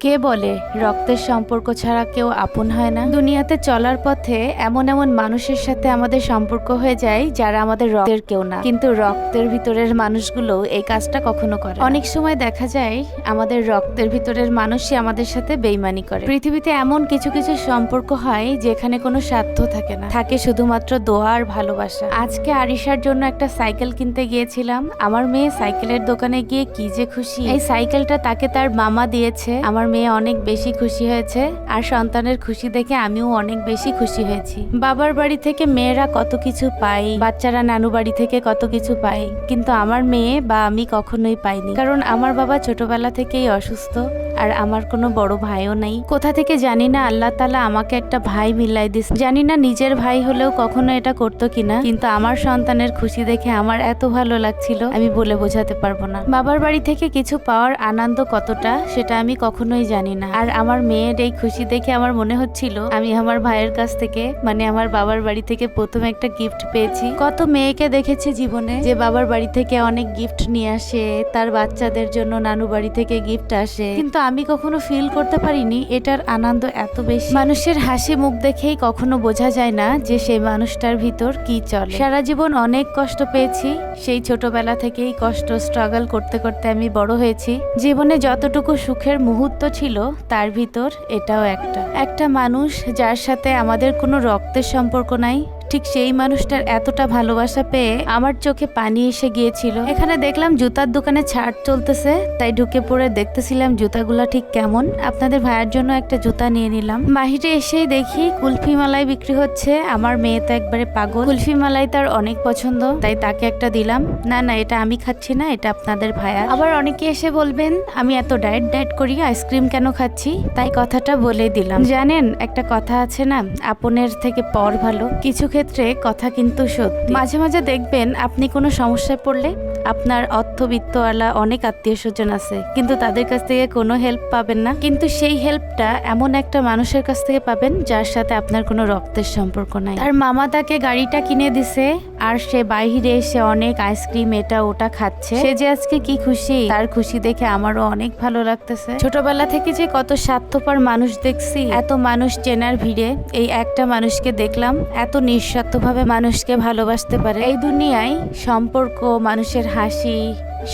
কে বলে রক্তের সম্পর্ক ছাড়া কেউ আপন হয় না? দুনিয়াতে চলার পথে এমন এমন মানুষের সাথে আমাদের সম্পর্ক হয়ে যায় যারা আমাদের রক্তের কেউ না। কিন্তু রক্তের ভিতরের মানুষগুলো এই কাজটা কখনো করে অনেক সময় দেখা যায় আমাদের রক্তের ভিতরের মানুষই আমাদের সাথে বেইমানি করে। পৃথিবীতে এমন কিছু কিছু সম্পর্ক হয় যেখানে কোনো স্বার্থ থাকে না। থাকে শুধুমাত্র দোয়া আর ভালোবাসা। আজকে আরিশার জন্য একটা সাইকেল কিনতে গিয়েছিলাম। আমার মেয়ে সাইকেলের দোকানে গিয়ে কি যে খুশি। এই সাইকেলটা তাকে তার মামা দিয়েছে। আমার মেয়ে অনেক বেশি খুশি হয়েছে আর সন্তানের খুশি দেখে আমিও অনেক বেশি খুশি হয়েছি। বাবার বাড়ি থেকে মেয়েরা কত কিছু পাই বাচ্চারা নানু বাড়ি থেকে কত কিছু পাই কিন্তু আমার মেয়ে বা আমি কখনোই পাইনি। কারণ আমার বাবা ছোটবেলা থেকেই অসুস্থ আর আমার কোনো বড় ভাইও নেই। কোথা থেকে জানি না আল্লাহ তালা আমাকে একটা ভাই মিলাই দিস। জানি না নিজের ভাই হলেও কখনো এটা করতো কিনা, কিন্তু আমার সন্তানের খুশি দেখে আমার এত ভালো লাগছিল, আমি বলে বোঝাতে পারব না। বাবার বাড়ি থেকে কিছু পাওয়ার আনন্দ কতটা, সেটা আমি কখনোই জানি না। আর আমার মেয়ের এই খুশি দেখে আমার মনে হচ্ছিল, আমি আমার ভাইয়ের কাছ থেকে মানে আমার বাবার বাড়ি থেকে প্রথম একটা গিফট পেয়েছি। কত মেয়েকে দেখেছি জীবনে যে বাবার বাড়ি থেকে অনেক গিফট নিয়ে আসে, তার বাচ্চাদের জন্য নানু বাড়ি থেকে গিফট আসে। কিন্তু আমি কখনো ফিল করতে পারিনি এটার আনন্দ এত বেশি। মানুষের হাসি মুখ দেখেই কখনো বোঝা যায় না যে সেই মানুষটার ভিতর কি চলে। সারা জীবন অনেক কষ্ট পেয়েছি, সেই ছোটবেলা থেকেই কষ্ট স্ট্রাগল করতে করতে আমি বড় হয়েছি। জীবনে যতটুকু সুখের মুহূর্ত ছিল তার ভিতর এটাও একটা। একটা মানুষ যার সাথে আমাদের কোনো রক্তের সম্পর্ক নাই ঠিক সেই মানুষটার এতটা ভালোবাসা পেয়ে আমার চোখে পানি এসে গিয়েছিল। এখানে দেখলাম জুতার দোকানে ছাড় চলতেছে, তাই ঢুকে পড়ে দেখতেছিলাম জুতাগুলা ঠিক কেমন। আপনাদের ভাইয়ের জন্য একটা জুতা নিয়ে নিলাম। বাহিরে এসেই দেখি কুলফি মালাই বিক্রি হচ্ছে। আমার মেয়ে তো একবারে পাগল। কুলফি মালাই তার অনেক পছন্দ, তাই তাকে একটা দিলাম। না না, এটা আমি খাচ্ছি না, এটা আপনাদের ভাইয়া আবার অনেকে এসে বলবেন, আমি এত ডায়েট ডায়েট করি, আইসক্রিম কেন খাচ্ছি? তাই কথাটা বলে দিলাম। জানেন, একটা কথা আছে না, আপনের থেকে পর ভালো। কিছু ক্ষেত্রে কথা কিন্তু সত্যি। মাঝে মাঝে দেখবেন আপনি কোনো সমস্যায় পড়লে আপনার অর্থবিত্তওয়ালা অনেক আত্মীয় স্বজন আছে, কিন্তু তাদের কাছ থেকে কোনো হেল্প পাবেন না। কিন্তু সেই হেল্পটা এমন একটা মানুষের কাছ থেকে পাবেন যার সাথে আপনার কোনো রক্তের সম্পর্ক নাই। তার মামা তাকে গাড়িটা কিনে দিছে, আর সে বাইরে এসে অনেক আইসক্রিম, এটা, ওটা খাচ্ছে। সে যে আজকে কি খুশি, তার খুশি দেখে আমারও অনেক ভালো লাগতেছে। ছোটবেলা থেকে যে কত স্বার্থপর মানুষ দেখছি, এত মানুষ চেনার ভিড়ে এই একটা মানুষকে দেখলাম, এত নিঃস্বার্থভাবে মানুষকে ভালোবাসতে পারে। এই দুনিয়ায় সম্পর্ক মানুষের হাসি,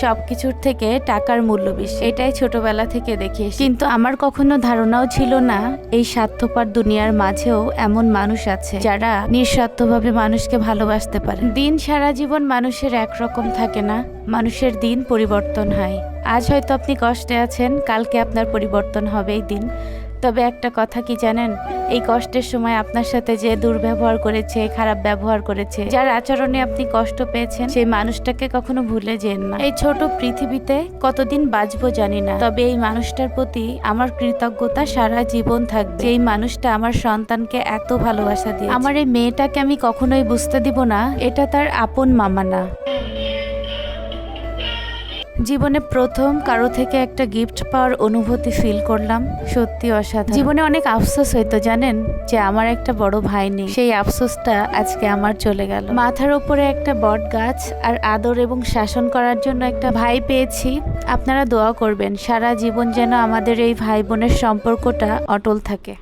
সবকিছুর থেকে টাকার মূল্য বেশি। এটাই ছোটবেলা থেকে দেখে। কিন্তু আমার কখনো ধারণাও ছিল না এই স্বার্থপর দুনিয়ার মাঝেও এমন মানুষ আছে যারা নিঃস্বার্থভাবে মানুষকে ভালোবাসতে পারে। দিন সারা জীবন মানুষের একরকম থাকে না, মানুষের দিন পরিবর্তন হয়। আজ হয়তো আপনি কষ্টে আছেন, কালকে আপনার পরিবর্তন হবেই দিন। তবে একটা কথা কি জানেন? এই কষ্টের সময় আপনার সাথে যে দুর্ব্যবহার করেছে, খারাপ ব্যবহার করেছে, যার আচরণে আপনি কষ্ট পেয়েছেন, সেই মানুষটাকে কখনো ভুলে যেন না। এই ছোট পৃথিবীতে কতদিন বাঁচবো জানি না, তবে এই মানুষটার প্রতি আমার কৃতজ্ঞতা সারা জীবন থাকবে। এই মানুষটা আমার সন্তানকে এত ভালোবাসা দিয়ে আমার এই মেয়েটাকে আমি কখনোই বুঝতে দিব না, এটা তার আপন মামা না। জীবনে প্রথম কারও থেকে একটা গিফট পাওয়ার অনুভূতি ফিল করলাম, সত্যি অসাধারণ। জীবনে অনেক আফসোস হইতো, জানেন? যে আমার একটা বড় ভাই নেই। সেই আফসোসটা আজকে আমার চলে গেল। মাথার উপরে একটা বট গাছ আর আদর এবং শাসন করার জন্য একটা ভাই পেয়েছি। আপনারা দোয়া করবেন, সারা জীবন যেন আমাদের এই ভাই বোনের সম্পর্কটা অটল থাকে।